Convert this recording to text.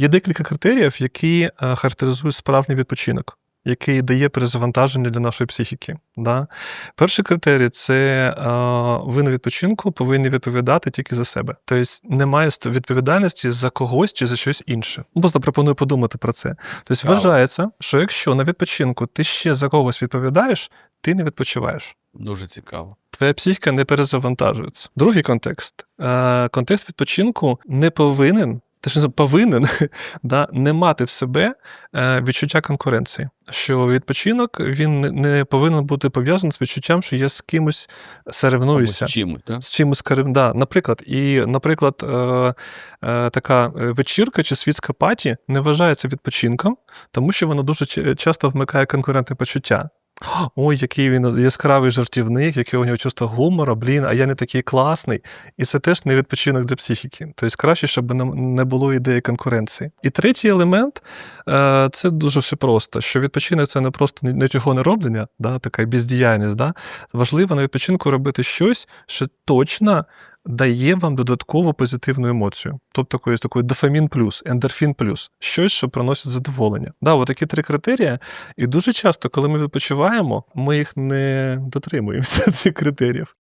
Є декілька критеріїв, які е, характеризують справжній відпочинок, який дає перезавантаження для нашої психіки. Да? Перший критерій це е, ви на відпочинку повинні відповідати тільки за себе. Тобто немає відповідальності за когось чи за щось інше. Ну, Просто пропоную подумати про це. Тобто вважається, що якщо на відпочинку ти ще за когось відповідаєш, ти не відпочиваєш. Дуже цікаво. Твоя психіка не перезавантажується. Другий контекст. Е, контекст відпочинку не повинен, точніше, повинен да, не мати в себе е, відчуття конкуренції. Що відпочинок він не- не повинен бути пов'язаний з відчуттям, що я з кимось соревнуюся. з чимось, так? З чимось да. Наприклад, і, наприклад, е, е, така вечірка чи світська паті не вважається відпочинком, тому що вона дуже часто вмикає конкурентне почуття. Ой, який він яскравий жартівник, яке у нього чувство гумору, блін, а я не такий класний. І це теж не відпочинок для психіки. Тобто краще, щоб не було ідеї конкуренції. І третій елемент е, це дуже все просто. Що відпочинок це не просто нічого не роблення, да, така бездіяльність. Да. Важливо на відпочинку робити щось, що точно дає вам додаткову позитивну емоцію. Тобто такої, такої дофамін плюс, ендорфін плюс, щось, що приносить задоволення. Да, отакі такі три критерії. І дуже часто, коли ми відпочиваємо, ми їх не дотримуємося, цих критеріїв.